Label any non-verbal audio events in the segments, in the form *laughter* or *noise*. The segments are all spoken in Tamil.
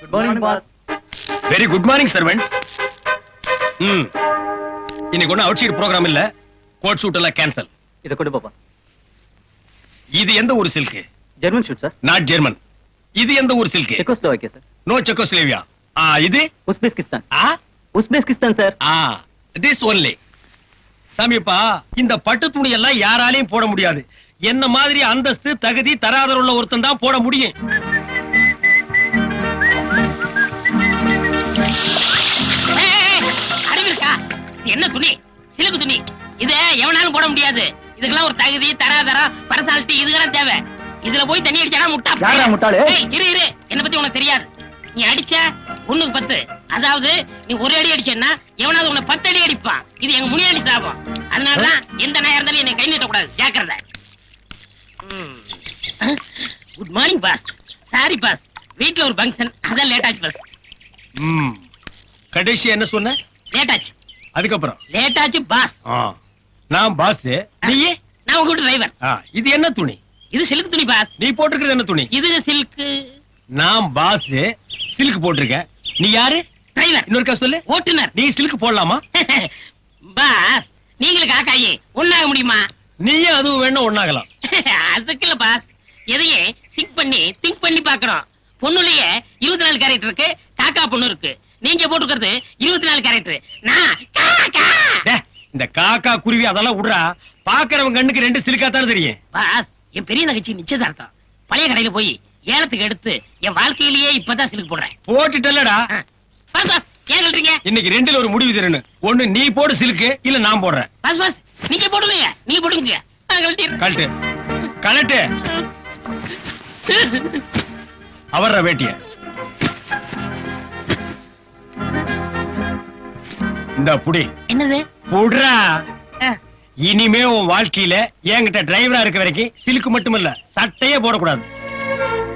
Good morning boss very good morning servant ம் இன்னைக்கு ஒன்றும் அவுட் சைட் ப்ரோக்ராம் இல்ல. கோட் ஷூட் எல்லாம் கேன்சல் இத கொடு பாப்பா இது எந்த ஊர் silk German suit sir not German இது எந்த ஊர் silk Czechoslovakia sir no Czechoslovakia. ஆ இது? உஸ்பெஸ்கிஸ்தான். ஆ? Uzbekistan sir ah this only சாமிப்பா இந்த பட்டு துணி எல்லாம் யாராலையும் போட முடியாது. என்ன மாதிரி அந்தஸ்து தகுதி தராதர உள்ள ஒருத்தன் தான் போட முடியும். என்ன துணி? சிலுக்கு துணி. இத எவனாலும் போட முடியாது. இதுக்கெல்லாம் ஒரு தகுதி தராதரம் பர்சனாலிட்டி இதுக்கெல்லாம் தேவை. இதுல போய் தண்ணி அடிச்சா முட்டா. யாரா முட்டாளு? ஏய், இரு இரு. என்ன பத்தி உனக்கு தெரியாது. நீ அடிச்ச ஒண்ணுக்கு பத்து. அதாவது நீ ஒரு அடி அடிச்சேன்னா எவனாவது உன்னை பத்து அடி அடிப்பான். இது எங்க முனியாண்டி சாபம் அதனாலதான் எந்த நாயா இருந்தாலும் என்னை கை நீட்டக்கூடாது. ஜாக்கிரதை. Good morning boss sorry boss வீட்ல ஒரு ஃபங்க்ஷன் அதான் லேட் ஆச்சு பாஸ் கடைசி என்ன சொன்ன? லேட் ஆச்சு. அதுக்கப்புறம்? லேட் ஆச்சு பாஸ் நான் பாஸ் நீயே நான் உங்க டிரைவர் இது என்ன துணி? இது சில்க் துணி பாஸ் நீ போட்டிருக்கிறது என்ன துணி? இது சில்க் நான் பாஸ் சில்க் போட்டிருக்கேன் நீ யாரு? டிரைவர் இன்னொருக்கா சொல்லு. ஓட்டுநர். நீ சில்க் போடலாமா? *laughs* பாஸ் நீங்களும் காக்காயி ஒண்ணாக முடியுமா? நீயும் அதுவும் வேணும் ஒண்ணாகலாம். *laughs* அதுக்கு இல்ல பாஸ். எதையே சிங்க் பண்ணி திங்க் பண்ணி பாக்குறோம் பொண்ணுலயே இருபத்தி நாலு கேரக்டர் இருக்கு காக்கா பொண்ணு இருக்கு. நீங்க போட்டுக்கிறது இருபத்தி நாலு கேரக்டர். நான் காக்கா! டே, இந்த காக்கா குருவி அதெல்லாம் விடுறா. பாக்குறவங்க கண்ணுக்கு ரெண்டு சிலுக்கா தானே தெரியும். பாஸ் என் பெரிய நகைச்சி நிச்சயதார்த்தம். பழைய கடையில போய் ஏலத்துக்கு எடுத்து என் வாழ்க்கையிலேயே இப்பதான் சிலுக்கு போடுறேன். போட்டுட்டல்லடா. Boss boss. ஏன் சொல்றீங்க? இன்னைக்கு ரெண்டுல ஒரு முடிவு தரணும். ஒண்ணு நீ போடு சிலுக்கு இல்ல நான் போடுறேன். Boss boss. நீங்க போடுங்க நீங்க போடுங்க. கழட்டு. கழட்டு. அவர்ற வேட்டிய. இந்த புடி. என்னது? புடுறா. இனிமே உன் வாழ்க்கையில என்கிட்ட டிரைவரா இருக்க வரைக்கும் சிலுக்கு மட்டுமல்ல சட்டையே போடக்கூடாது.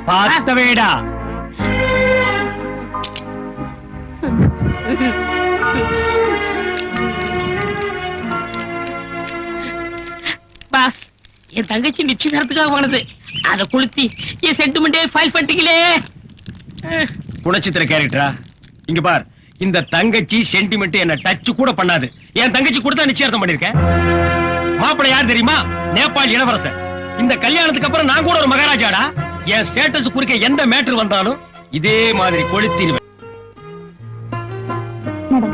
பார்த்தவேடா. பாஸ் என் தங்கச்சி நிச்சயதார்த்தத்துக்காக போனது. அத கொளுத்தி என் சென்டிமெண்டே ஃபைல் பண்ணிட்டீங்களே. குணச்சித்திர கேரக்டரா? இங்க பார் இந்த தங்கச்சி சென்டிமெண்ட் என்ன டச் கூட பண்ணாது. என் தங்கச்சி கூட தான் நிச்சயார்த்தம் பண்ணிருக்கேன் மாப்பிள்ளை யார் தெரியுமா? நேபாள் இளவரசர். இந்த கல்யாணத்துக்கு அப்புறம் நான் கூட ஒரு மகாராஜாடா? என் ஸ்டேட்டஸ் குறுக்க எந்த மேட்டர் வந்தாலும் இதே மாதிரி கொளுத்திடுவேன். நான்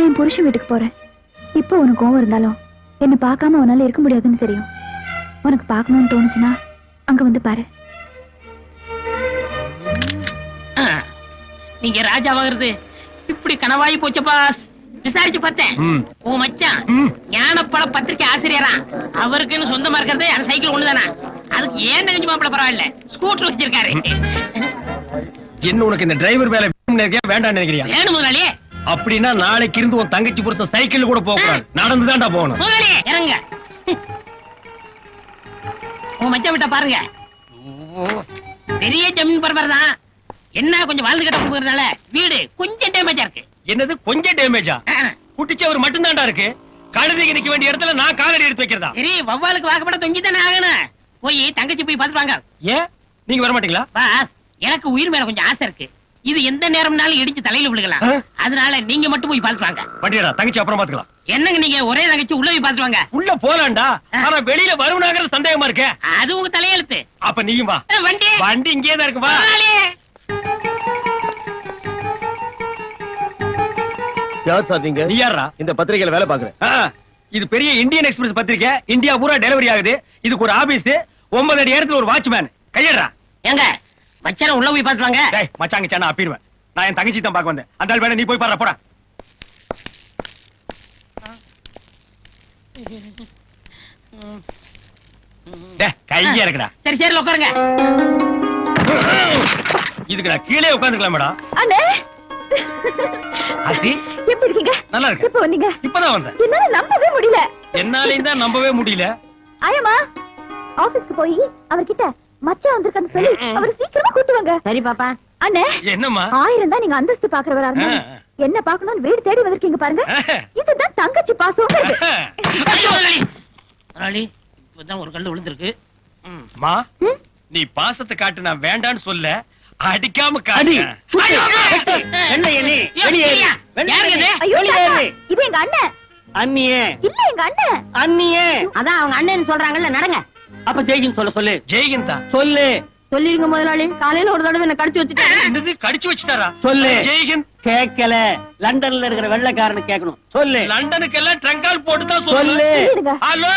என் புருஷன் வீட்டுக்கு போறேன். இப்போ உனக்கு கோவம் இருந்தாலும் என்ன பார்க்காம உன்னால இருக்க முடியாதுன்னு தெரியும். உனக்கு பார்க்கணும்னு தோணுச்சுன்னா அங்க வந்து பாரு. நீங்க ராஜாவாகிறது இப்படி கனவாயி போச்சு பாஸ். விசாரிச்சு பார்த்தேன். உன் மச்சான். ஞானப்பழ பத்திரிக்கை ஆசிரியரா அவருக்குன்னு சொந்தமா இருக்கிறது அந்த சைக்கிள் ஒண்ணுதானா? அதுக்கு ஏன் தங்கச்சி மாப்பிள பரவாயில்ல? ஸ்கூட்டர் வச்சிருக்காரு. என்ன உனக்கு இந்த டிரைவர் வேலை நினைக்கிறியா, வேண்டாம்னு நினைக்கிறியா? வேணும் முதலாளியே அப்படின்னா நாளைக்கு இருந்து உன் தங்கச்சி புருஷன் சைக்கிள் கூட போக கூடாது. நடந்துதான்டா போகணும். முதலாளியே இறங்க. உன் மச்சான் விட்ட பாருங்க. பெரிய ஜமீன் பரபர் தான் என்ன கொஞ்சம் வாழ்ந்து கட்ட போகிறதுனால வீடு கொஞ்சம் டேமேஜா இருக்கு. என்னது கொஞ்சம் டேமேஜா. குட்டிச்சவர் மட்டும்தான்டா இருக்கு. கழுதைக்கு நிக்க வேண்டிய இடத்துல நான் காலடி எடுத்து வைக்கிறதா? சரி வவ்வாலுக்கு வாக்கப்பட தொங்கி தானே ஆகணும். போய் தங்கச்சி போய் பார்த்துட்டு வாங்க. ஏன்? நீங்க வர மாட்டீங்களா? பாஸ் எனக்கு உயிர் மேல கொஞ்சம் ஆசை இருக்கு. இது எந்த நேரம்னாலும் இடிச்சு தலையில விழுகலாம்? அதனால நீங்க மட்டும் போய் பார்த்துட்டு வாங்க. தங்கச்சி அப்புறம் பாத்துக்கலாம் என்னங்க நீங்க ஒரே தங்கச்சி உள்ள போய் பார்த்துட்டு வாங்க. உள்ள போலாம்டா. ஆனா வெளியில வருவனாங்கிறது சந்தேகமா இருக்கே. அது உங்க தலையெழுத்து. அப்ப நீயும் வா. வண்டி. வண்டி இங்கே தான் இருக்கு வா. யார் சார் நீங்க? நீ யாரா இந்த பத்திரிகையில வேலை பாக்குறேன் இது பெரிய இந்தியன் எக்ஸ்பிரஸ் பத்திரிக்கை. இந்தியா பூரா டெலிவரி ஆகுது. இதுக்கு ஒரு ஆபீஸ் ஒன்பது அடி இடத்துல ஒரு வாட்ச்மேன் கையடுறா. ஏங்க மச்சான உள்ள போய் பார்த்துட்டு வாங்க டேய் மச்சாங்க சேனா அப்பிடுவேன் நான் என் தங்கச்சி தான் பார்க்க வந்தேன். அந்த வேணா நீ போய் பாரு போடா. டேய் கையா இருக்குடா. சரி சரி உட்காருங்க. இதுக்கு நான் கீழே உட்காந்துக்கலாம் மேடம் அண்ணே. ஆசி எப்படி இருக்கீங்க? நல்லா இருக்கு இப்போ வந்தீங்க? இப்பதான் வந்தேன். என்னால நம்பவே முடியல. என்னாலையும் தான் நம்பவே முடியல. ஆயமா ஆபீஸ்க்கு போய் அவர்கிட்ட மச்சான் வந்திருக்கான்னு சொல்லி அவர் சீக்கிரமா கூட்டு வாங்க. சரி பாப்பா. அண்ணே என்னம்மா? ஆயிரம் தான் நீங்க அந்தஸ்து பாக்குறவரா இருந்தா. என்ன பாக்கணும்னு வீடு தேடி வந்திருக்கீங்க பாருங்க. இதுதான் தங்கச்சி. முதலாளி இப்பதான் ஒரு கல்லு விழுந்திருக்கு. ம்? நீ பாசத்தை காட்டு நான் வேண்டான்னு சொல்ல. அடிக்காம ஐயோ, என்ன ஐயோ, ஐயா, யாருங்க இது? ஐயோ வெளியே தாத்தா, ஏறு. இது? எங்க அண்ணன். அண்ணியே. இல்ல எங்க அண்ணன். அண்ணியே. அதான் அவங்க அண்ணன் சொல்றாங்கல்ல நடங்க. அப்ப ஜெய்கின் சொல்ல சொல்லு. ஜெய்கிந்தா சொல்லு. சொல்லிருங்க முதலாளி. காலையில ஒரு தடவை என்ன கடிச்சு வச்சுட்டேன் என்னது? கடிச்சு வச்சுட்டாரா? சொல்லு. ஜெய்ஹிந்த் கேட்கல. லண்டன்ல இருக்கிற வெள்ளைக்காரனு கேட்கணும். சொல்லு. லண்டனுக்கு எல்லாம் ட்ரங்கால் போட்டு தான் சொல்லு. ஹலோ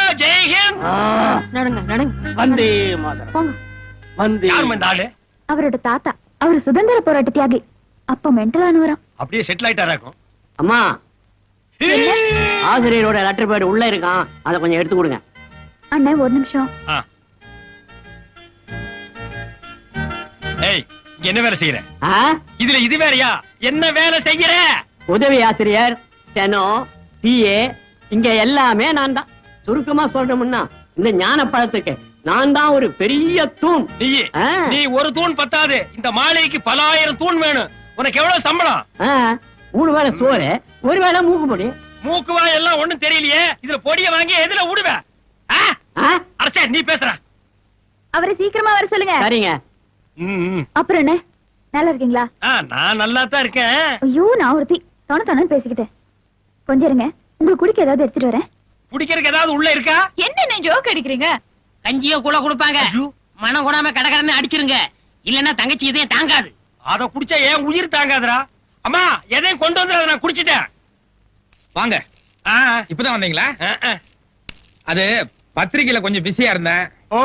நடங்க நடங்க. வந்தே போங்க. வந்தே. யாரும்மா இந்த ஆளு? அவரோட தாத்தா அவர் சுதந்திர போராட்ட தியாகி. அப்ப மென்டலானவராம் அப்படியே செட்டில் ஆயிட்டாராக்கும் அம்மா ஆசிரியரோட லெட்டர் பேட் உள்ள இருக்கான். அதை கொஞ்சம் எடுத்து கொடுங்க. அண்ணன் ஒரு நிமிஷம். ஏய் என்ன வேலை செய்யற? இதுல இது வேறயா என்ன வேலை செய்யற? உதவி ஆசிரியர் ஸ்டெனோ பிஏ இங்க எல்லாமே நான் தான் சுருக்கமா சொல்லணும்னா இந்த ஞான பழத்துக்கு நான் தான் ஒரு பெரிய தூண். நீ ஒரு தூண் பத்தாது. இந்த மாளிகைக்கு பல ஆயிரம் தூண் வேணும். உனக்கு எவ்வளவு சம்பளம்? மூணு வேளை சோறு ஒரு வேளை மூக்குப்பொடி மூக்குவா எல்லாம் ஒண்ணும் தெரியலையே. இதுல பொடிய வாங்கி எதுல விடுவ? அடச்சே நீ பேசுற அவரை சீக்கிரமா வர சொல்லுங்க. சரிங்க. அப்புறம் என்ன? நல்லா இருக்கீங்களா? நான் நல்லா தான் இருக்கேன். ஐயோ நான் ஒருத்தி தொண தொணன்னு பேசிக்கிட்டேன். கொஞ்சம் இருங்க. உங்களுக்கு குடிக்க ஏதாவது எடுத்துட்டு வரேன். குடிக்கிறதுக்கு ஏதாவது உள்ள இருக்கா? என்ன ஜோக் அடிக்கிறீங்க? கஞ்சியோ கூட கொடுப்பாங்க. மனம் கூடாம கடகடன்னு அடிச்சிருங்க. இல்லன்னா தங்கச்சி இதையும் தாங்காது. அத குடிச்சா ஏன் உயிர் தாங்காதுடா. அம்மா எதையும் கொண்டு வந்து நான் குடிச்சிட்டேன். வாங்க. ஆ, இப்பதான் வந்தீங்களா. அது பத்திரிக்கையில கொஞ்சம் பிஸியா இருந்தேன். ஓ.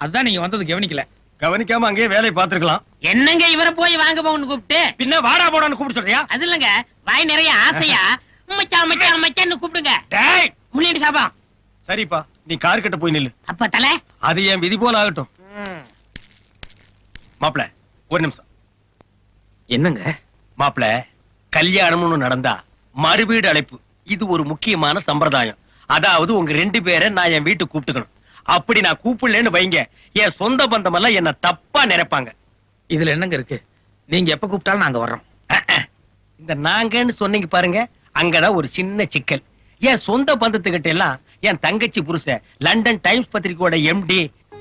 அதான் நீங்க வந்தது கவனிக்கல. கவனிக்காம அங்கேயே வேலையை பார்த்திருக்கலாம். என்னங்க இவரை போய் வாங்க போன்னு கூப்பிட்டு? பின்ன வாடா போடான்னு கூப்பிட்டு சொல்றியா? அது இல்லங்க. வாய் நிறைய ஆசையா. *laughs* மச்சான் மச்சான் மச்சான்னு கூப்பிடுங்க. டேய். முன்னாடி சாபம் சரிப்பா. நீ கார் கிட்ட போய் நில்லு. அப்ப தலை அது என் விதி போல ஆகட்டும். மாப்ள ஒரு நிமிஷம். என்னங்க? மாப்ள கல்யாணம்னு நடந்தா மறுவீடு அழைப்பு. இது ஒரு முக்கியமான சம்பிரதாயம். அதாவது உங்க ரெண்டு பேரை நான் என் வீட்டுக்கு கூப்பிட்டுக்கணும். அப்படி நான் கூப்பிடலன்னு வைங்க. என் சொந்த பந்தம் எல்லாம் என்ன தப்பா நினைப்பாங்க. இதுல என்னங்க இருக்கு? நீங்க எப்ப கூப்பிட்டாலும் நாங்க வர்றோம். இந்த நாங்கன்னு சொன்னீங்க பாருங்க அங்கதான் ஒரு சின்ன சிக்கல். என் சொந்த பந்தத்துக்கிட்ட எல்லாம் என் தங்கச்சி புருஷன் லண்டன் டைம்ஸ் பத்திரிக்கையோட எம்டி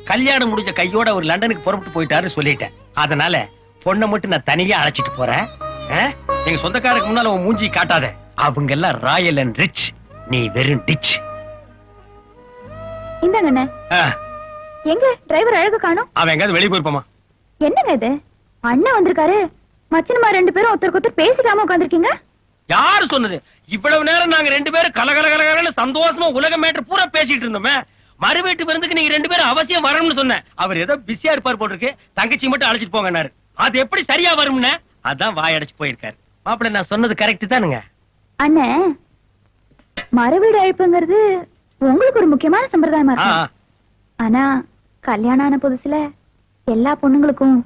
கல்யாணம் முடிஞ்ச கையோட ஒரு லண்டனுக்கு புறப்பட்டு போயிட்டாருன்னு சொல்லிட்டேன். அதனால பொண்ணை மட்டும் நான் தனியா அழைச்சிட்டு போறேன்? எங்க சொந்தக்காரருக்கு முன்னால உன் மூஞ்சி காட்டாத. அவங்க எல்லாம் ராயல் அண்ட் ரிச். நீ வெறும் டிச் இந்தாங்க எங்க? டிரைவர் அழகு காணோம். அவன் எங்காவது வெளியே போயிருப்பாமா? என்னங்க இது? அண்ணன் வந்திருக்காரு. மச்சனமா ரெண்டு பேரும் ஒருத்தருக்கு ஒருத்தர் பேசிக்காம உட்காந்துருக்கீங்க யாரு சொன்னது? இவ்வளவு நேரம் நாங்க ரெண்டு பேரும் கலகல கலகலன்னு சந்தோஷமா உலக மேட்டர் பூரா பேசிட்டு இருந்தோமே. மறு வீட்டு விருந்துக்கு நீங்க ரெண்டு பேரும் அவசியம் வரணும்னு சொன்னேன். அவர் ஏதோ பிஸியா இருப்பார் போட்டிருக்கு. தங்கச்சி மட்டும் அழைச்சிட்டு போங்கன்னாரு. அது எப்படி சரியா வரும்னு? அதான் வாயடைச்சு போயிருக்காரு. மாப்பிள்ள நான் சொன்னது கரெக்ட் தானுங்க. அண்ணன் மறுவீடு அழைப்புங்கிறது உங்களுக்கு ஒரு முக்கியமான சம்பிரதாயமா இருக்கும். ஆனா கல்யாணம் ஆன புதுசுல எல்லா பொண்ணுங்களுக்கும்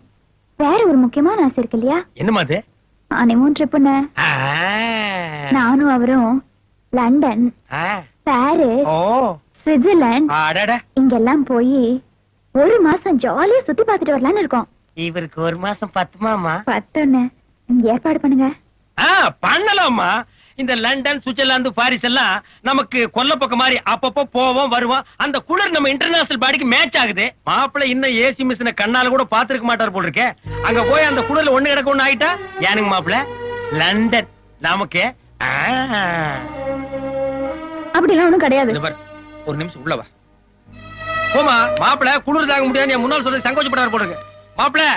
வேற ஒரு முக்கியமான ஆசை இருக்கு இல்லையா? என்னம்மா அது? ஹனிமூன் ட்ரிப்புன்னு ஆ, நானும் அவரும் லண்டன் பாரிஸ் சுவிட்சர்லாந்து இங்கெல்லாம் போய் ஒரு மாசம் ஜாலியா சுத்தி பார்த்துட்டு வரலாம்னு இருக்கோம். இவருக்கு ஒரு மாசம் பத்துமாமா? பத்தொன்னு. ஏற்பாடு பண்ணுங்க. பண்ணலாமா? இந்த லண்டன் சுவிட்சர்லாந்து பாரிஸ் எல்லாம் நமக்கு கொல்லப்பக்கம் மாதிரி அப்பப்போ போவோம் வருவோம். அந்த குளிர் நம்ம இன்டர்நேஷனல் பாடிக்கு மேட்ச் ஆகுது. மாப்பிள்ளை இன்னும் ஏசி மிஷினை கண்ணால கூட பாத்துருக்க மாட்டார் போல் இருக்கே அங்க போய் அந்த குளிர்ல ஒண்ணு கிடக்க ஒண்ணு ஆயிட்டா? ஏனுங்க மாப்பிள்ளை? லண்டன். நமக்கு ஆ. அப்படிலாம் ஒண்ணும் கிடையாது. ஒரு நிமிஷம் உள்ள வா. போமா மாப்பிள்ளை குளிர் தாங்க முடியாது. என் முன்னால் சொல்றது சங்கோச்சப்படார் இருக்கு மாப்பிள்ளை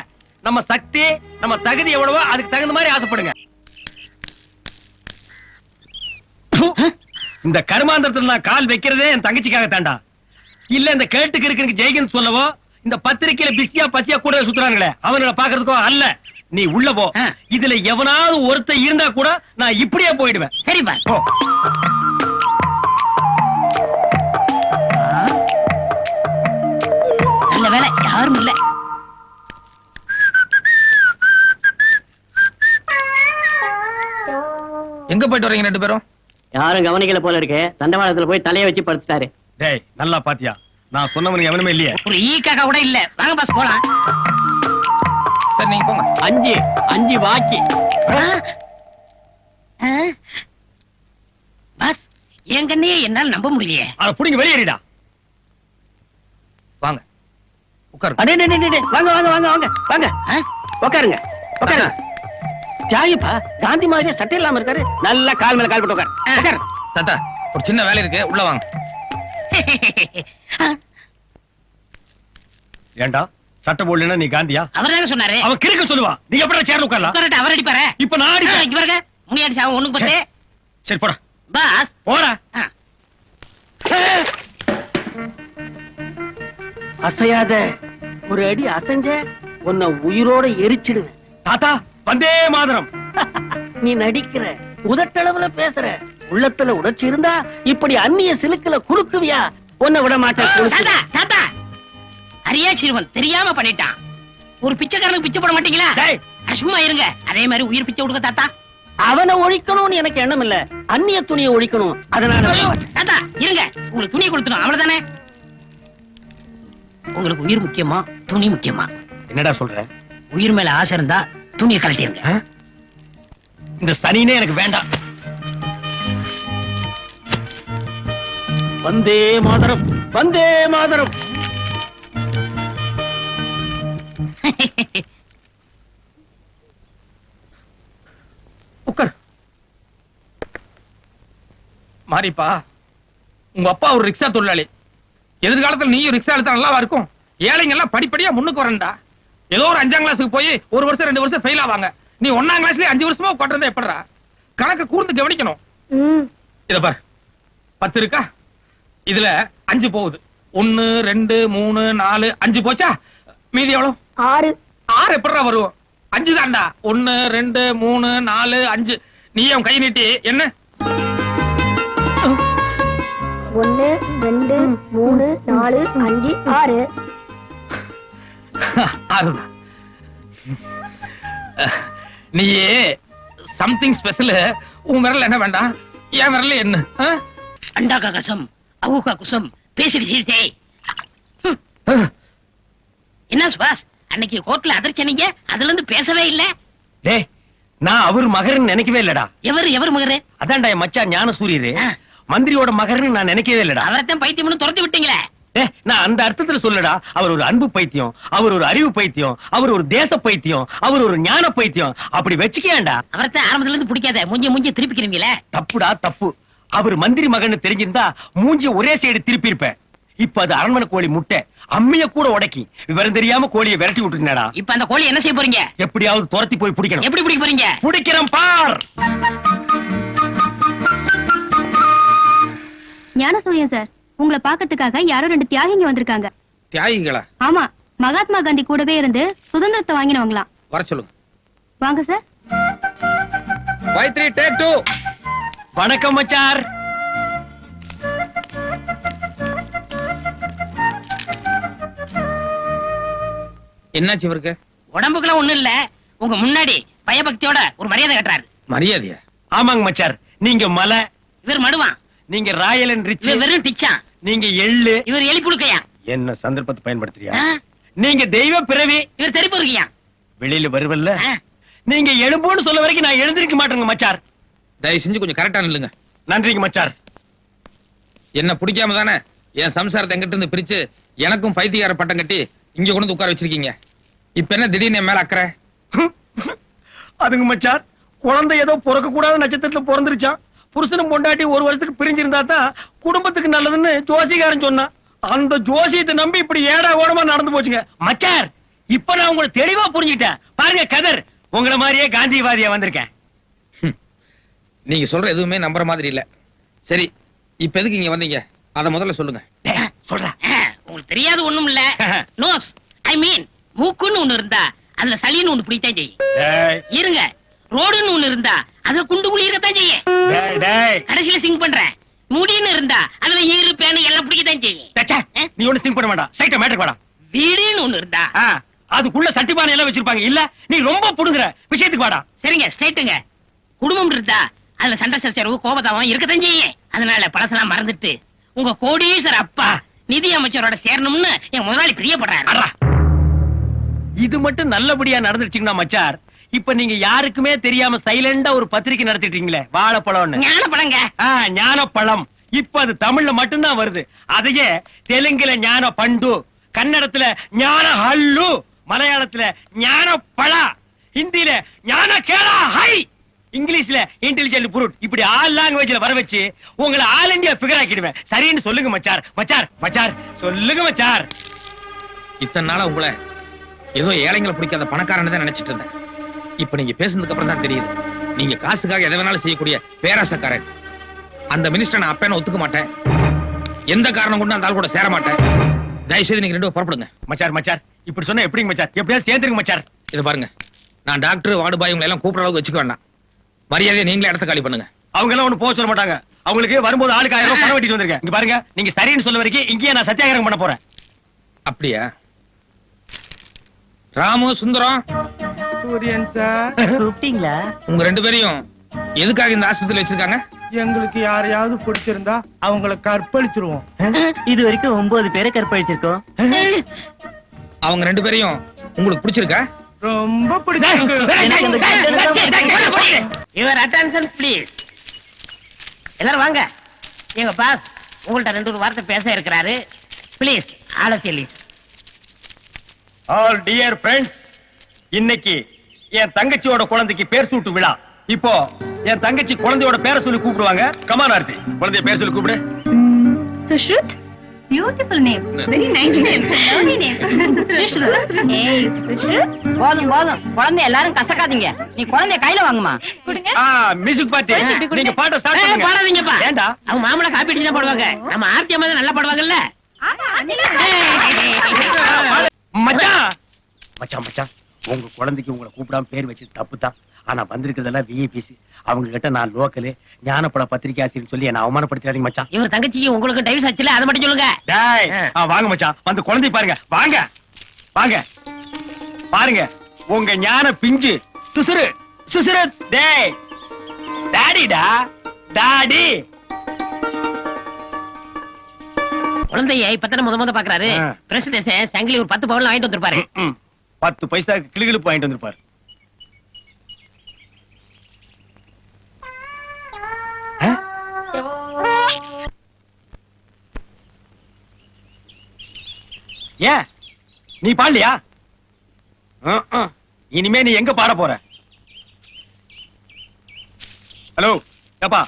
நம்ம சக்தி நம்ம தகுதி எவ்வளவோ அதுக்கு தகுந்த மாதிரி ஆசைப்படுங்க. இந்த கருமாந்திரத்துல நான் கால் வைக்கிறதே என் தங்கச்சிக்காக தாண்டா. இல்ல இந்த கேட்டுக்கு இருக்கு ஜெய்கன் சொல்லவோ இந்த பத்திரிக்கையில பிஸியா பசியா கூட சுத்துறாங்களே அவங்கள பாக்குறதுக்கோ அல்ல. நீ உள்ள போ. இதுல எவனாவது ஒருத்தன் இருந்தா கூட நான் இப்படியே போயிடுவேன். சரிப்பா போ. நல்ல வேலை யாரும் இல்ல. எங்க போயிட்டு வரீங்க ரெண்டு பேரும்? யாரும் கவனிக்கல போல இருக்கு. தண்டவாளத்துல போய் தலைய வச்சு படுத்துட்டாரு. டேய் நல்லா பாத்தியா? நான் சொன்னவனுக்கு எவனுமே இல்லையே. ஒரு ஈ காக்கா கூட இல்ல. வாங்க பாஸ் போலாம். சரி நீங்க போங்க. அஞ்சு அஞ்சு பாக்கி பாஸ் என் கண்ணையே என்னால நம்ப முடியலையே. அதை புடிங்க வெளியேறிடா வாங்க. உட்காரு அடே டே, டே, டே, டே, வாங்க வாங்க வாங்க வாங்க. வாங்க? உட்காருங்க. உட்காருங்க. தியாகிப்பா காந்தி மாதிரியே சட்டை இல்லாம இருக்காரு. நல்லா கால் மேல கால் போட்டு உட்காரு. தாத்தா ஒரு சின்ன வேலை இருக்கு. உள்ள வாங்க. *laughs* ஏண்டா? சட்டை போடலன்னா நீ காந்தியா? அவர் தாங்க சொன்னாரு. அவன் கிறுக்க சொல்லுவா. நீ எப்படி சேர்ல உட்காரலாம்? உட்காரட்டு அவர் அடிப்பாரு. இப்ப நான் அடிப்பேன். இங்க பாருங்க. முனியாடி சாவம் ஒண்ணுக்கு பத்து. சரி போடா. பாஸ். போடா. அசையாத ஒரு அடி அசைஞ்ச உன்னை உயிரோட எரிச்சிடுவேன். தாத்தா வந்தே மாதரம். நீ நடிக்கிற உதட்டளவுல பேசுற உள்ளத்துல உணர்ச்சி இருந்தா இப்படி அந்நிய சிலுக்குல குறுக்குவியா? உன்னை விட மாட்டேன் அரியா சிறுவன் தெரியாம பண்ணிட்டான். ஒரு பிச்சைக்காரனுக்கு பிச்சை போட மாட்டீங்களா? சும்மா இருங்க. அதே மாதிரி உயிர் பிச்சை கொடுக்க தாத்தா. அவனை ஒழிக்கணும்னு எனக்கு எண்ணம் இல்ல. அந்நிய துணியை ஒழிக்கணும். அதனால தாத்தா இருங்க. உங்களுக்கு துணி கொடுத்துடும் அவ்வளவுதானே? உங்களுக்கு உயிர் முக்கியமா துணி முக்கியமா? என்னடா சொல்ற? உயிர் மேல ஆசை இருந்தா துணியை கலட்டிருங்க இந்த சனினே எனக்கு வேண்டாம். வந்தே மாதரம் வந்தே மாதரம். உட்காரு. மாரிப்பா உங்க அப்பா ஒரு ரிக்ஷா தொழிலாளி. எதிர்காலத்துல நீயும் ரிக்ஷா எடுத்தா நல்லாவா இருக்கும்? ஏழைங்க எல்லாம் படிப்படியா முன்னுக்கு வரண்டா ஏதோ ஒரு அஞ்சாம் கிளாஸுக்கு போய் ஒரு வருஷம் ரெண்டு வருஷம் ஃபெயில் ஆவாங்க. நீ ஒன்னாம் கிளாஸ்லயே அஞ்சு வருஷமா உட்காந்துருந்தா எப்படிடா? கணக்கு கூர்ந்து கவனிக்கணும். இத பாரு. பத்து இருக்கா? இதுல அஞ்சு போகுது. ஒன்னு ரெண்டு மூணு நாலு அஞ்சு போச்சா? மீதி எவ்வளவு? ஆறு. ஆறு எப்படிடா வரும்? அஞ்சு தான்டா. ஒன்னு ரெண்டு மூணு நாலு அஞ்சு. நீ அவன் கை நீட்டி. என்ன? ஒன்னு ரெண்டு மூணு நாலு அஞ்சு ஆறு. ஆறுதான் நீயே சம்திங் ஸ்பெஷல் உன் விரல் என்ன வேண்டாம்? என் விரல்ல என்ன? ஆ? அண்டா கசம் அவுகா குசம் பேசிட்டு சீசே. என்ன சுபாஷ் அன்னைக்கு கோர்ட்ல அதிர்ச்சனீங்க அதுல இருந்து பேசவே இல்ல. டேய் நான் அவர் மகர்னு நினைக்கவே இல்லடா. எவர் எவர் மகரு? அதான்டா என் மச்சான் ஞான சூரியரு. மந்திரியோட மகர்னு நான் நினைக்கவே இல்லடா. அவரைத்தான் பைத்தியம்னு துரத்தி விட்டீங்களே. நான் அந்த அர்த்தத்துல சொல்லடா அவர் ஒரு அன்பு பைத்தியம் அவர் ஒரு அறிவு பைத்தியம் அவர் ஒரு தேச பைத்தியம் அவர் ஒரு ஞான பைத்தியம். அப்படி வச்சுக்கேன்டா அவரைத்தான் ஆரம்பத்துல இருந்து பிடிக்காத. மூஞ்சி மூஞ்சி திருப்பிக்கிறீங்களே? தப்புடா தப்பு. அவர் மந்திரி மகன்னு தெரிஞ்சிருந்தா மூஞ்சி ஒரே சைடு திருப்பி இருப்பேன் இப்ப அது அரண்மனை கோழி முட்டை. அம்மிய கூட உடைக்கி. விவரம் தெரியாம கோழியை விரட்டி விட்டுருந்தா இப்ப அந்த கோழி என்ன செய்ய போறீங்க? எப்படியாவது துரத்தி போய் பிடிக்கணும். எப்படி பிடிக்க போறீங்க? பிடிக்கிறேன் பார்! ஞானசூரியன் சார். உங்களை பாக்கிறதுக்காக யாரோ ரெண்டு தியாகிங்க வந்திருக்காங்க. தியாகிகளா ஆமா மகாத்மா காந்தி கூடவே இருந்து சுதந்திரத்தை வாங்கினவங்களாம். வர சொல்லுங்க. வாங்க சார். வணக்கம் மச்சார். என்னாச்சு இவருக்கு? உடம்புக்குலாம் ஒண்ணும் இல்ல. உங்க முன்னாடி பயபக்தியோட ஒரு மரியாதை கட்டுறாரு. மரியாதையா? ஆமாங்க மச்சார். நீங்க மலை. இவர் மடுவான். நீங்க ராயல் அண்ட் ரிச் வெறும் டிச்சான் நீங்க எள்ளு. இவர் எலி புழுக்கையா? என்ன சந்தர்ப்பத்தை பயன்படுத்துறியா? நீங்க தெய்வ பிறவி. இவர் தெரிப்பு இருக்கியா வெளியில வருவல்ல. நீங்க எழும்போன்னு சொல்ல வரைக்கும் நான் எழுந்திருக்க மாட்டேங்க மச்சார். தயவு செஞ்சு கொஞ்சம் கரெக்டா நில்லுங்க. நன்றிங்க மச்சார். என்ன பிடிக்காம தானே என் சம்சாரத்தை எங்கிட்ட இருந்து பிரிச்சு எனக்கும் பைத்தியார பட்டம் கட்டி இங்க கொண்டு வந்து உட்கார வச்சிருக்கீங்க. இப்ப என்ன திடீர்னு மேல அக்கறை? அதுங்க மச்சார் குழந்தை ஏதோ பிறக்க கூடாத நட்சத்திரத்துல பிறந்துருச்சான். புருஷனும் பொண்டாட்டி ஒரு வருஷத்துக்கு பிரிஞ்சிருந்தா தான் குடும்பத்துக்கு நல்லதுன்னு ஜோசிகாரன் சொன்னான் அந்த ஜோசியத்தை நம்பி இப்படி ஏடா ஓடமா நடந்து போச்சுங்க. மச்சார் இப்ப நான் உங்களை தெளிவா புரிஞ்சுட்டேன் பாருங்க கதர். உங்கள மாதிரியே காந்திவாதியா வந்திருக்கேன். நீங்க சொல்ற எதுவுமே நம்புற மாதிரி இல்ல. சரி இப்ப எதுக்கு இங்க வந்தீங்க? அத முதல்ல சொல்லுங்க. சொல்றேன் உங்களுக்கு தெரியாது ஒண்ணும் இல்ல. நோஸ் ஐ மீன் மூக்குன்னு ஒண்ணு இருந்தா அதுல சளின்னு ஒண்ணு பிடித்தான் செய்யும். இருங்க. ரோடுன்னு ஒண்ணு இருந்தா அதுல குண்டு இருக்கத்தான் செய்யும். கடைசியில சிங் பண்றேன். முடின்னு இருந்தா அதுல ஈரு பேனு எல்லாம் பிடிக்கத்தான் செய்யும். நீ ஒண்ணு சிங் பண்ண வேண்டாம். சைட்ட மேட்டர் வாடா. வீடுன்னு ஒண்ணு இருந்தா. அதுக்குள்ள சட்டிபானை எல்லாம் வச்சிருப்பாங்க. இல்ல நீ ரொம்ப புடுங்குற. விஷயத்துக்கு வாடா. சரிங்க ஸ்ட்ரைட்டுங்க குடும்பம் இருந்தா அதுல சண்டை சச்சரவு கோபதாபம் இருக்கத்தான் செய்யும். அதனால பழசெல்லாம் மறந்துட்டு உங்க கோடீஸ்வர அப்பா நிதி அமைச்சரோட சேரணும்னு என் முதலாளி பிரியப்படுறாரு. இது மட்டும் நல்லபடியா நடந்துருச்சுங்கன்னா மச்சார். இப்ப நீங்க யாருக்குமே தெரியாம சைலண்டா ஒரு பத்திரிக்கை நடத்திட்டீங்களே? வாழைப்பழம்னு. ஞான பழங்க ஆ, ஞானப்பழம். இப்ப அது தமிழ்ல மட்டும்தான் வருது. அதையே தெலுங்குல ஞான பண்டு கன்னடத்துல ஞான ஹல்லு மலையாளத்துல ஞான பழா ஹிந்தில ஞான கேளா ஹை இங்கிலீஷ்ல இன்டெலிஜென்ட் புரூட் இப்படி ஆல் லாங்குவேஜ்ல வர வச்சு உங்களை ஆல் இந்தியா பிகர் ஆக்கிடுவேன். சரின்னு சொல்லுங்க மச்சார். மச்சார் மச்சார் சொல்லுங்க மச்சார். இத்தனை நாளா உங்களை ஏதோ ஏழைங்களை பிடிக்காத பணக்காரன்னு தான் நினைச்சிட்டு இருந்தேன். இப்ப நீங்க பேசுனதுக்கு அப்புறம் தான் தெரியுது. நீங்க காசுக்காக எதை வேணாலும் செய்யக்கூடிய பேராசக்காரன் அந்த மினிஸ்டர் நான் அப்பேன ஒத்துக்க மாட்டேன். எந்த காரணம் கொண்டு அந்த ஆள் கூட சேர மாட்டேன். தயவுசெய்து நீங்க ரெண்டு பேரும் புறப்படுங்க. மச்சார் மச்சார் இப்படி சொன்னா எப்படிங்க மச்சார்? எப்படியாவது சேர்ந்துருங்க மச்சார். இதை பாருங்க. நான் டாக்டர் வார்டு பாய் உங்களை எல்லாம் கூப்பிடுற அளவுக்கு வச்சுக்க வேண்டாம். மரியாதையை நீங்களே இடத்த காலி பண்ணுங்க. அவங்க எல்லாம் ஒண்ணு போக சொல்ல மாட்டாங்க. அவங்களுக்கு வரும்போது ஆளுக்கு ஆயிரம் ரூபாய் பணம் வெட்டிட்டு வந்திருக்கேன் இங்க பாருங்க நீங்க சரின்னு சொல்ல வரைக்கும் இங்கேயே நான் சத்தியாகிரகம் பண்ண போறேன். அப்படியா? ராமு சுந்தரம் சூரியன் சார் கூப்பிட்டீங்களா உங்க ரெண்டு பேரையும் எதுக்காக இந்த ஆஸ்பத்திரியில வச்சிருக்காங்க எங்களுக்கு யாரையாவது பிடிச்சிருந்தா அவங்கள கற்பழிச்சிருவோம் இது வரைக்கும் ஒன்பது பேரை கற்பழிச்சிருக்கோம் அவங்க ரெண்டு பேரையும் உங்களுக்கு பிடிச்சிருக்கா ரொம்ப பிடிச்சிருக்கு யுவர் அட்டென்ஷன் ப்ளீஸ் எல்லாரும் வாங்க எங்க பாஸ் உங்கள்ட்ட ரெண்டு ஒரு வார்த்தை பேச இருக்கிறாரு ப்ளீஸ் ஆள சொல்லி ஆல் டியர் ஃப்ரெண்ட்ஸ் இன்னைக்கு என் தங்கச்சியோட குழந்தைக்கு பேர் சூட்டு விழா. இப்போ என் தங்கச்சி குழந்தையோட பேரை சொல்லி கூப்பிடுவாங்க. Come on Aarthi. குழந்தைய பேர் சொல்லி கூப்பிடு. Sushrut beautiful name very nice name lovely name Sushrut ஏய் சுஷ்ருத் போதும் போதும். குழந்தை எல்லாரும் கசக்காதீங்க. நீ குழந்தைய கையில வாங்குமா. கொடுங்க. ஆ மியூசிக் பார்ட்டி. நீங்க பாட்ட ஸ்டார்ட் பண்ணுங்க. பாடாதீங்கப்பா ஏண்டா? அவங்க மாமலை காப்பி அடிச்சு போடுவாங்க. நம்ம ஆர்த்தி அம்மா தான் நல்லா பாடுவாங்கல்ல. ஆமா மச்சான்! மச்சான் மச்சான் உங்க குழந்தைக்கு உங்களை கூப்பிடாம பேர் வச்சு தப்பு தான் ஆனா வந்திருக்கிறதெல்லாம் விஐபிசி அவங்க கிட்ட நான் லோக்கலு ஞானப்பட பத்திரிகை ஆசிரியர் சொல்லி என்ன அவமானப்படுத்திடாதீங்க மச்சான். இவர் தங்கச்சிக்கு உங்களுக்கு டைவர்ஸ் ஆச்சுல அதை மட்டும் சொல்லுங்க. டேய் ஆ. வாங்க மச்சான். வந்து குழந்தை பாருங்க. வாங்க. வாங்க. பாருங்க. உங்க ஞான பிஞ்சு. சுசுரு சுசுரு டேய். டாடிடா. டாடி. குழந்தைய இப்பதானே முத முத பாக்குறாரு. ஆ. பிரசிடேஷன் சங்கிலி ஒரு பத்து பவுன் வாங்கிட்டு வந்திருப்பாரு. பத்து பைசா கிளுகிளுப்பு வாங்கிட்டு வந்திருப்பாரு? ஏன்? நீ பாடலையா. இனிமே நீ எங்க பாட போற? ஹலோ ஏப்பா.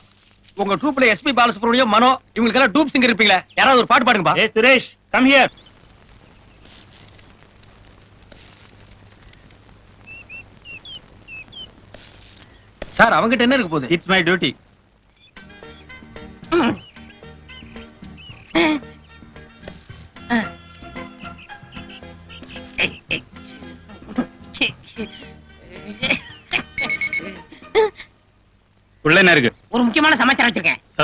உங்க ட்ரூப்ல எஸ்பி பாலசுப்ரமணியம் மனோ இவங்களுக்கு எல்லாம் டூப் சிங்கர் இருப்பீங்களே? யாராவது ஒரு பாட்டு பாடுங்கப்பா. ஏ சுரேஷ் கம் ஹியர் சார் அவங்கிட்ட என்ன இருக்கு போகுது? இட்ஸ் மை டியூட்டி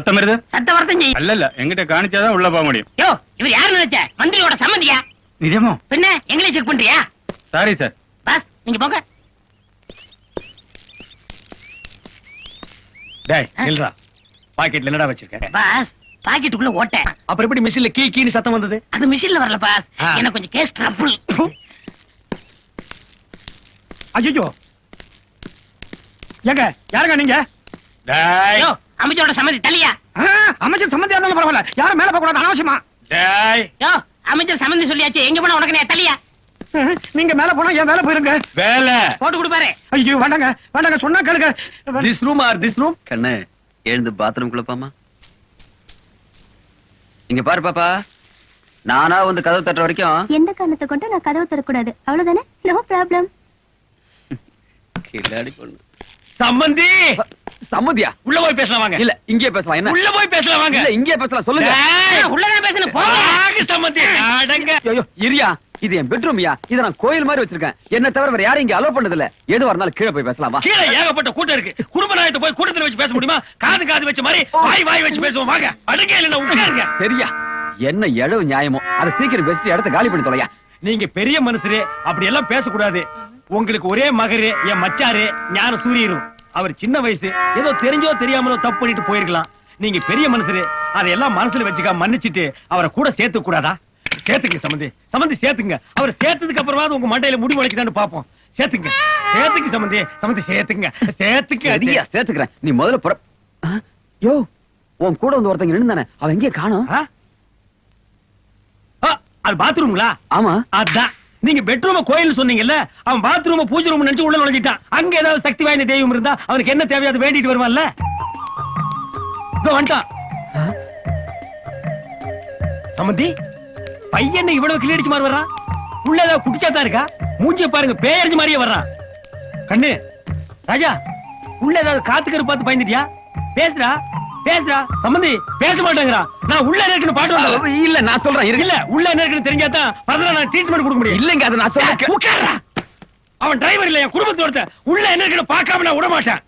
சத்தம் இருது சத்த வரத்தம் செய்யும் அல்ல இல்ல எங்கிட்ட காணிச்சாதான் உள்ள போக முடியும். யோ இவர் யாரு நினைச்ச? மந்திரியோட சம்மந்தியா நிஜமோ? பின்ன எங்களே செக் பண்றியா? சாரி சார் பாஸ் நீங்க போங்க. டேய் நில்றா. பாக்கெட்ல என்னடா வச்சிருக்க? பாஸ் பாக்கெட்டுக்குள்ள ஓட்ட. அப்புறம் எப்படி மிஷின்ல கீ கீன்னு சத்தம் வந்தது? அது மிஷின்ல வரல பாஸ். எனக்கு கொஞ்சம் கேஸ் ட்ரபிள் ஐயோ ஏங்க யாருங்க நீங்க? டேய் அமைச்சரோட சம்மதி ஆ, அமைச்சர் சம்மந்தியா இருந்தாலும் பரவாயில்ல. யாரும் மேல போக கூடாது அனாவசியமா? டேய். யோ அமைச்சர் சம்மந்தி சொல்லியாச்சு. எங்க போனா உனக்கு நான் தள்ளியா? நீங்க மேல போனா என் வேலை போயிருங்க. வேலை. போட்டு கொடுப்பாரு. ஐயோ வேண்டாங்க வேண்டாங்க சொன்னா கேளுங்க. This room or this room கண்ணு எழுந்து பாத்ரூம் குள்ளப்பாமா இங்க பாரு பாப்பா. நானா வந்து கதவு தட்டுற வரைக்கும் எந்த காரணத்தை கொண்டு நான் கதவு தரக்கூடாது அவ்வளவுதானே? நோ ப்ராப்ளம் கில்லாடி பொண்ணு. சம்பந்தி! சம்மதியா உள்ள போய் பேசலாம் வாங்க. இல்ல இங்கே பேசலாம். என்ன? உள்ள போய் பேசலாம் வாங்க. இல்ல இங்கே பேசலாம். சொல்லுங்க. உள்ளதான் பேசணும். போங்க வாங்க சம்பந்தி. அடங்க ஐயோ இரியா இது என் பெட்ரூம்யா இத நான் கோயில் மாதிரி வச்சிருக்கேன். என்ன தவிர வேற யாரும் இங்க அலோ பண்ணது இல்ல எதுவா இருந்தாலும் கீழே போய் பேசலாம் வா. கீழே ஏகப்பட்ட கூட்டம் இருக்கு. குடும்ப நாயத்தை போய் கூட்டத்துல வச்சு பேச முடியுமா? காது காது வச்ச மாதிரி வாய் வாய் வச்சு பேசுவோம். வாங்க. அடங்க இல்ல உட்காருங்க. சரியா? என்ன எழவு நியாயமோ? அதை சீக்கிரம் பெஸ்ட் இடத்த காலி பண்ணி தொலையா? நீங்க பெரிய மனுஷரு அப்படி எல்லாம் பேசக்கூடாது. உங்களுக்கு ஒரே மகரு என் மச்சாரு ஞான சூரியரும் அவர் சின்ன வயசு ஏதோ தெரிஞ்சோ தெரியாமலோ தப்பு பண்ணிட்டு போயிருக்கலாம். நீங்க பெரிய மனுஷரு அதையெல்லாம் மனசுல வச்சுக்க மன்னிச்சிட்டு அவரை கூட சேர்த்து கூடாதா? சேர்த்துங்க சம்பந்தி சம்பந்தி சேர்த்துங்க அவர் சேர்த்ததுக்கு அப்புறமாவது உங்க மண்டையில முடி முளைக்குதான்னு பாப்போம் சேர்த்துங்க சேர்த்துங்க சம்பந்தி சம்பந்தி சேர்த்துங்க சேர்த்துங்க சரியா சேர்த்துக்கிறேன். நீ முதல்ல புற யோ உன் கூட வந்து ஒருத்தங்க நின்னு அவன் எங்கே காணோம். அது பாத்ரூம்ங்களா ஆமா. அதான். நீங்க பெட்ரூம கோயில் சொன்னீங்கல்ல அவன் பாத்ரூம் பூஜை ரூம் நினைச்சு உள்ள நுழைஞ்சிட்டான். அங்க ஏதாவது சக்தி வாய்ந்த தெய்வம் இருந்தா அவனுக்கு என்ன தேவையோ அது வேண்டிட்டு வருவான்ல? இதோ வந்துட்டான். சமந்தி பையன் இவ்வளவு கிளியடிச்சு மாதிரி வர்றான்? உள்ள ஏதாவது குடிச்சாதான் இருக்கா? மூஞ்சிய பாருங்க பேயறிஞ்சு மாதிரியே வர்றான். கண்ணு ராஜா உள்ள ஏதாவது காத்துக்கரு பார்த்து பயந்துட்டியா? பேசுறா பேசுறா சம்மந்தி பேச மாட்டேங்கிறா. நான் உள்ள இருக்குன்னு பாட்டு இல்ல நான் சொல்றேன் இருக்கு இல்ல உள்ள என்ன இருக்குன்னு தெரிஞ்சாதான் பரதல நான் ட்ரீட்மெண்ட் கொடுக்க முடியும். இல்லங்க அதை நான் சொல்றேன் உட்கார்றா. அவன் டிரைவர் இல்ல என் குடும்பத்தோட. உள்ள என்ன இருக்குன்னு பார்க்காம நான் விட மாட்டேன்.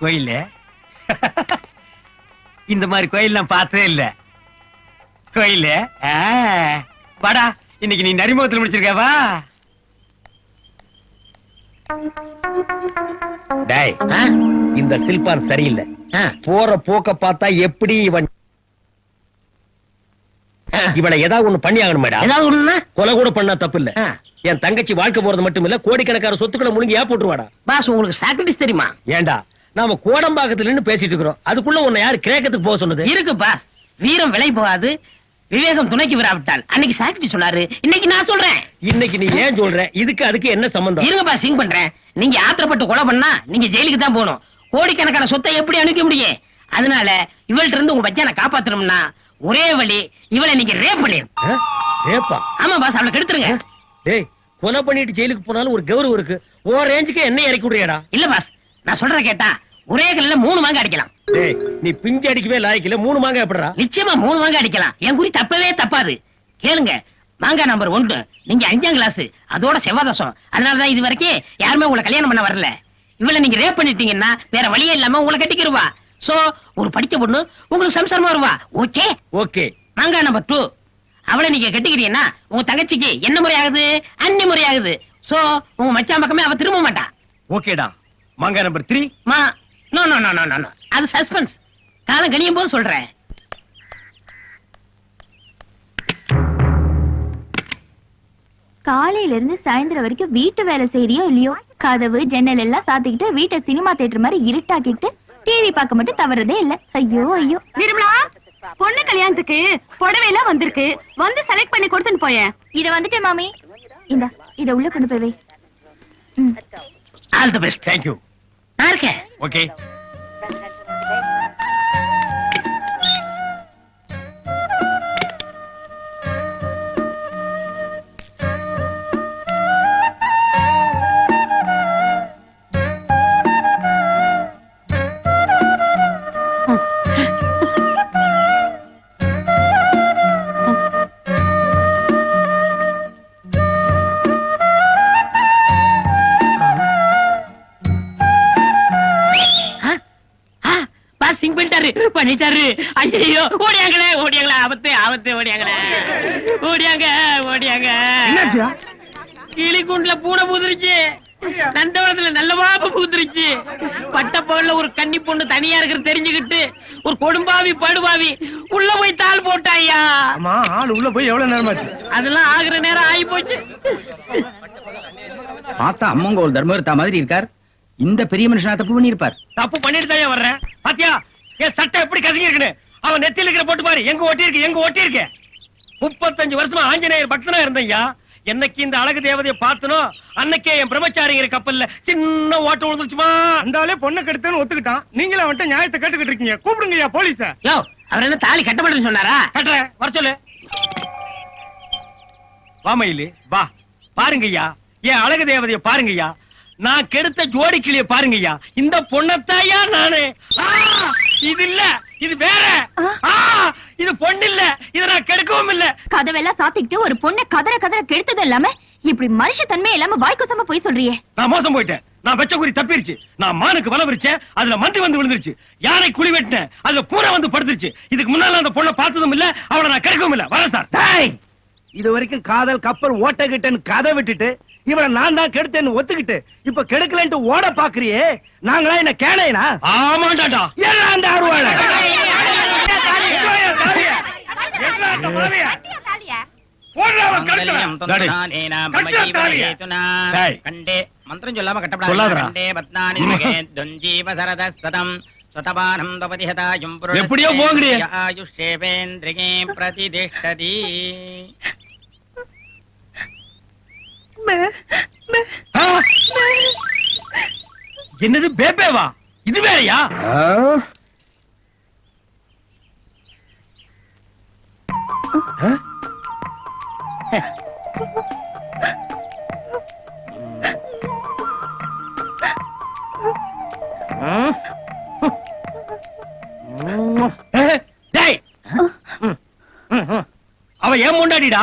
கோயில? இந்த மாதிரி கோயில் நான் பார்த்ததே இல்ல. கோயில? வாடா இன்னைக்கு நீ நரிமுகத்தில் முடிச்சிருக்க வா. டேய் இந்த சில்பான் சரியில்லை. போற போக்க பார்த்தா எப்படி இவன் இவனை ஏதாவது ஒண்ணு பண்ணி ஆகணும் மேடம் ஏதாவது கொலை கூட பண்ணா தப்பு இல்ல. என் தங்கச்சி வாழ்க்கை போறது மட்டும் இல்ல கோடிக்கணக்கான சொத்துக்களை முழுங்கி ஏன் போட்டுருவாடா. பாஸ் உங்களுக்கு சாக்ரிட்டிஸ் தெரியுமா? ஏண்டா? நாம கோடம்பாக்கத்துல நின்னு பேசிட்டு இருக்கிறோம். அதுக்குள்ள உன்னை யாரு கிரேக்கத்துக்கு போக சொன்னது? இருக்கு பாஸ் வீரம் விலை போகாது. விவேகம் துணைக்கு விராவிட்டால் அன்னைக்கு சாக்ரிட்டி சொன்னாரு. இன்னைக்கு நான் சொல்றேன். இன்னைக்கு நீ ஏன் சொல்ற? இதுக்கு அதுக்கு என்ன சம்பந்தம்? இருங்க பாஸ் சிங் பண்றேன். நீங்க ஆத்திரப்பட்டு கொலை பண்ணா நீங்க ஜெயிலுக்கு தான் போகணும். கோடிக்கணக்கான சொத்தை எப்படி அனுப்ப முடியும்? அதனால இவள்கிட்ட இருந்து உங்க பச்சனை காப்பாத்தணும்னா ஒரே வழி இவளை நீங்க ரேப் பண்ணிரு ஆ? ஏப்பா ஆமா பாஸ் அவளை கெடுத்துருங்க டேய் கொலை பண்ணிட்டு ஜெயிலுக்கு போனாலும் ஒரு கௌரவம் இருக்கு. ஓ ரேஞ்சுக்கு என்ன இறக்கி விடுறியாடா? இல்ல பாஸ் நான் சொல்றத கேட்டா ஒரே கல்லுல மூணு மாங்க அடிக்கலாம். டேய் நீ பிஞ்சு அடிக்கவே லாய்க்கல மூணு மாங்க எப்படிடா? நிச்சயமா மூணு மாங்க அடிக்கலாம். என் குறி தப்பவே தப்பாது. கேளுங்க மாங்கா நம்பர் ஒன்று. நீங்க அஞ்சாம் கிளாஸ் அதோட செவ்வாதசம் அதனாலதான் இது வரைக்கும் யாருமே உங்களை கல்யாணம் பண்ண வரல. இவளை நீங்க ரேப் பண்ணிட்டீங்கன்னா வேற வழியே இல்லாம உங்களை கட்டிக்கிருவா. சோ ஒரு படிச்ச பொண்ணு உங்களுக்கு சம்சாரமா வருவா. ஓகே ஓகே மாங்கா நம்பர் டூ அவளை நீங்க கட்டிக்கிறீங்கன்னா உங்க தங்கச்சிக்கு என்ன முறை ஆகுது? அன்னி முறை ஆகுது. சோ உங்க மச்சான் பக்கமே அவ திரும்ப மாட்டா. ஓகேடா மாங்க நம்பர் த்ரீ மா no no no no no no அது சஸ்பென்ஸ் காலம் கணியும் போது சொல்றேன். காலையில இருந்து சாயந்தரம் வரைக்கும் வீட்டு வேலை செய்யறியோ இல்லையோ கதவு ஜன்னல் எல்லாம் சாத்திக்கிட்டு வீட்டை சினிமா தியேட்டர் மாதிரி இருட்டாக்கிட்டு டிவி பார்க்க மட்டும் தவறதே இல்ல. ஐயோ ஐயோ. நிர்மலா பொண்ணு கல்யாணத்துக்கு புடவை எல்லாம் வந்திருக்கு. வந்து செலக்ட் பண்ணி கொடுத்துட்டு போயேன். இத வந்துட்டேன் மாமி. இந்த இத உள்ள கொண்டு போய் வை. All the best thank you நான் இருக்கேன். ஓகே. பண்ணிட்டாரு பண்ணிட்டாரு. ஐயோ ஓடியாங்களே ஓடியாங்களே ஆபத்து ஆபத்து ஓடியாங்களே. ஓடியாங்க ஓடியாங்க. கிளிக்குண்டுல பூனை பூந்துருச்சு நந்தவனத்துல நல்ல பாப்பு பூந்துருச்சு பட்டப்பகல்ல ஒரு கன்னி பொண்ணு தனியா இருக்கிறது தெரிஞ்சுக்கிட்டு ஒரு கொடும்பாவி படுபாவி உள்ள போய் தாள் போட்டாயா ஆமா ஆள் உள்ள போய் எவ்வளவு நேரமாச்சு? அதெல்லாம் ஆகுற நேரம் ஆகி போச்சு பார்த்தா அம்மங்க ஒரு தர்மகர்த்தா மாதிரி இருக்கார். இந்த பெரிய மனுஷனா தப்பு பண்ணிருப்பார் தப்பு பண்ணிட்டு தான் வர்றேன். பாத்தியா? என் சட்டை எப்படி கசங்கி இருக்குன்னு அவன் நெத்தியில இருக்கிற போட்டு பாரு எங்க ஒட்டி இருக்கு எங்க ஒட்டி இருக்கு முப்பத்தஞ்சு வருஷமா ஆஞ்சநேயர் பக்தனா இருந்தையா என்னைக்கு இந்த அழகு தேவதையை பார்த்தனோ அன்னைக்கே என் பிரம்மச்சாரிங்கிற கப்பல்ல சின்ன ஓட்ட விழுந்துச்சுமா ஆளே பொண்ணை கெடுத்தேன்னு ஒத்துக்கிட்டான். நீங்களே வந்துட்டு நியாயத்தை கேட்டுக்கிட்டு இருக்கீங்க. கூப்பிடுங்கய்யா போலீஸ. யோ அவர் என்ன தாலி கட்டப்படுன்னு சொன்னாரா? கட்டுறேன். வர சொல்லு. வா மயிலு. வா. பாருங்கய்யா. என் அழகு தேவதைய பாருங்கய்யா. நான் கெடுத்த ஜோடி கிளிய பாருங்கய்யா. இந்த பொண்ணத்தாயா நானு? ஆ, இது இல்ல இது வேற. ஆ, இது பொண்ணு இல்ல இத நான் கெடுக்கவும் இல்ல. கதவெல்லாம் சாத்திக்கிட்டு ஒரு பொண்ணை கதற கதற கெடுத்தது இல்லாம இப்படி மனுஷ தன்மை இல்லாம வாய் கொசாம போய் சொல்றியே. நான் மோசம் போயிட்டேன். நான் வச்ச குறி தப்பிருச்சு. நான் மானுக்கு வலை விரிச்சேன். அதுல மந்தி வந்து விழுந்துருச்சு. யானை குழி வெட்டினேன்? அதுல பூனை வந்து படுத்துருச்சு. இதுக்கு முன்னால அந்த பொண்ணை பார்த்ததும் இல்ல அவளை நான் கிடைக்கவும் இல்ல. வரேன் சார். டேய்! இது வரைக்கும் காதல் கப்பல் ஓட்டகிட்டேன்னு கதை விட்டுட்டு இவளை நான் தான் கெடுத்தேன்னு ஒத்துக்கிட்டு இப்ப கெடுக்கலன்ட்டு ஓட பாக்குறியே நாங்களா என்ன கேளையனா ஆமாண்டாடா ஏன் அந்த அருவாள மந்திரம் சொல்லாம கட்டப்படாது சொல்லாதடா. கண்டே பத்னானி மகே துஞ்சீவ சரதஸ்ததம் சுதபானம் தபதிஹதாயும் எப்படியோ போங்கடி. ஆயுஷேவேந்திரிகே பிரதிதிஷ்டதி? என்னது பேபேவா இது வேறயா? டேய்! அவ ஏன் முண்டாடிடா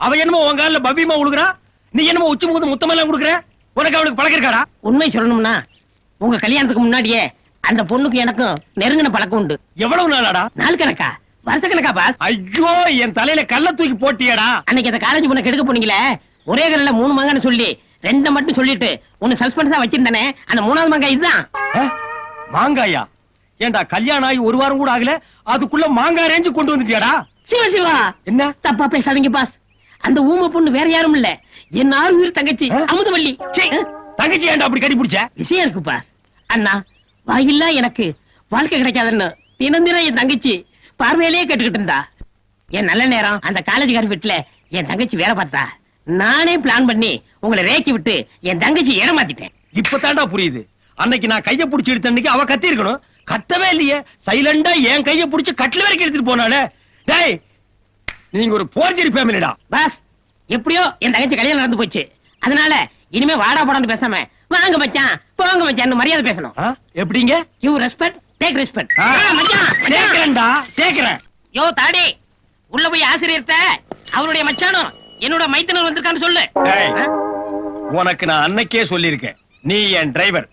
அவ என்னமோ உன் காலில் பவ்யமா உழுகுறா? நீ என்னமோ உச்சி முகத்து முத்தமெல்லாம் கொடுக்குற? உனக்கு அவளுக்கு பழகிருக்காடா உண்மை சொல்லணும்னா உங்க கல்யாணத்துக்கு முன்னாடியே அந்த பொண்ணுக்கு எனக்கும் நெருங்கின பழக்கம் உண்டு. எவ்வளவு நாளாடா? நாள் கணக்கா? வருஷ கணக்கா பாஸ் ஐயோ என் தலையில கல்ல தூக்கி போட்டியடா. அன்னைக்கு அந்த காலேஜ் பொண்ணை கெடுக்க போனீங்களே? ஒரே கல்ல மூணு மங்கன்னு சொல்லி ரெண்ட மட்டும் சொல்லிட்டு ஒன்னு சஸ்பென்ஸா வச்சிருந்தானே அந்த மூணாவது மங்க இதுதான்? மாங்காயா? ஏண்டா கல்யாணம் ஆகி ஒரு வாரம் கூட ஆகல அதுக்குள்ள மாங்காய் ரேஞ்சு கொண்டு வந்துட்டியாடா? சிவா சிவா! என்ன? தப்பா பேசாதீங்க பாஸ் அந்த ஊமை பொண்ணு வேற யாரும் இல்ல. என் ஆறு உயிர் தங்கச்சி? அமுதவள்ளி தங்கச்சி ஏன்டா அப்படி கட்டி பிடிச்ச? விஷயம் இருக்கு பாஸ் அண்ணா வாயில்லா எனக்கு வாழ்க்கை கிடைக்காதுன்னு தினம் தினம் என் தங்கச்சி பார்வையிலேயே கேட்டுக்கிட்டு இருந்தா. என் நல்ல நேரம் அந்த காலேஜ்கார வீட்டுல என் தங்கச்சி வேலை பார்த்தா. நானே பிளான் பண்ணி உங்களை ரேக்கி விட்டு என் தங்கச்சி ஏமாத்திட்டேன். இப்பதான்டா புரியுது. அன்னைக்கு நான் கைய புடிச்சு எடுத்த அன்னைக்கு அவ கத்தி இருக்கணும். கத்தவே இல்லையே. சைலண்டா என் கைய புடிச்சு கட்டில வரைக்கும் எடுத்துட்டு போனாலே டேய் நீங்க ஒரு போர்ஜரி ஃபேமிலிடா பாஸ் எப்படியோ என் தங்கச்சி கல்யாணம் நடந்து போச்சு அதனால இனிமே வாடா போடான்னு பேசாம வாங்க மச்சான் போங்க மச்சான் மரியாதை பேசணும்? எப்படிங்க யூ ரெஸ்பெக்ட் டேக் ரெஸ்பெக்ட். மச்சான். கேக்குறேன்டா கேக்குறேன் யோ தாடி உள்ள போய் ஆசிரியர்ட்ட அவருடைய மச்சானும் என்னோட மைத்தனர் வந்திருக்கான்னு சொல்லு? உனக்கு நான் அன்னைக்கே சொல்லியிருக்கேன் நீ என் டிரைவர்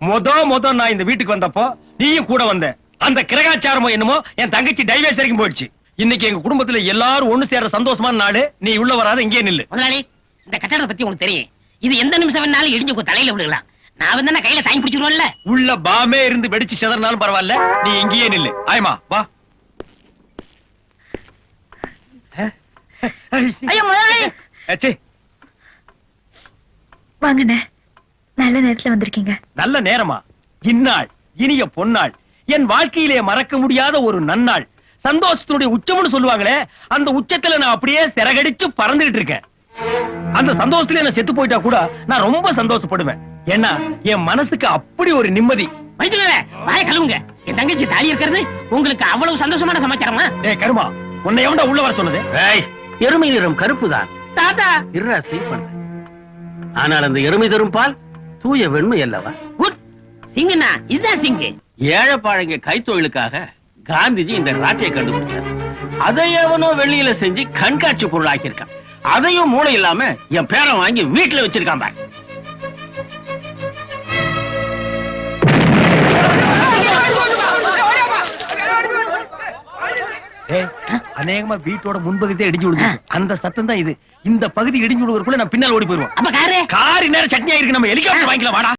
மொத மொத நான் இந்த வீட்டுக்கு வந்தப்போ நீயும் கூட வந்த அந்த கிரகாச்சாரமோ என்னமோ என் தங்கச்சி டைவேஸ் வரைக்கும் போயிடுச்சு இன்னைக்கு எங்க குடும்பத்துல எல்லாரும் ஒண்ணு சேர சந்தோஷமான நாடு நீ உள்ள வராத இங்கே நில்லு. முதலாளி இந்த கட்டடத்தை பத்தி உங்களுக்கு தெரியும். இது எந்த நிமிஷம் வேணாலும் இடிஞ்சு உங்க தலையில விழுகலாம். நான் வந்து கையில தாங்கி பிடிச்சிருவோம்ல? உள்ள பாமே இருந்து வெடிச்சு செதறினாலும் பரவாயில்ல. நீ இங்கேயே நில்லு. ஆயமா வா. ஐயோ முதலாளி! ஏச்சே, வாங்கண்ணே நல்ல நேரத்துல வந்திருக்கீங்க. நல்ல நேரமா? இந்நாள் இனிய பொன்னாள். என் வாழ்க்கையிலே மறக்க முடியாத ஒரு நன்னாள். சந்தோஷத்தினுடைய உச்சம்னு சொல்லுவாங்களே அந்த உச்சத்துல நான் அப்படியே சிறகடிச்சு பறந்துகிட்டு இருக்கேன். அந்த சந்தோஷத்துல நான் செத்து போயிட்டா கூட நான் ரொம்ப சந்தோஷப்படுவேன். ஏன்னா என் மனசுக்கு அப்படி ஒரு நிம்மதி. வாய கழுவுங்க. என் தங்கச்சி தாலி இருக்கிறது உங்களுக்கு அவ்வளவு சந்தோஷமான சமாச்சாரமா? ஏய் கருமா உன்னை எவன்டா உள்ள வர சொன்னது? எருமை நிறம் கருப்பு தான் தாத்தா. இருடா சீப் பண்றேன் ஆனால் அந்த எருமை தரும் பால் தூய வெண்மை அல்லவா? குட் சிங்கண்ணா இதுதான் சிங்கு. ஏழைப்பாழங்க கைத்தொழிலுக்காக காந்திஜி இந்த ராட்டியை கண்டுபிடிச்சார். அதை எவனோ வெளியில செஞ்சு கண்காட்சி பொருளாக்கி இருக்கான் அதையும் மூளை இல்லாம என் பேரன் வாங்கி வீட்டுல வச்சிருக்கான் பாரு. ஏய், அநேகமா வீட்டோட முன்பகுதியே இடிஞ்சு விடுது அந்த சத்தம் தான் இது. இந்த பகுதி இடிஞ்சு விடுறதுக்குள்ள நான் பின்னால் ஓடி போயிருவோம் அப்ப காரு. காரி நேரம் சட்னி ஆயிருக்கு நம்ம ஹெலிகாப்டர் வாங்கிக்கலாம். வாடா.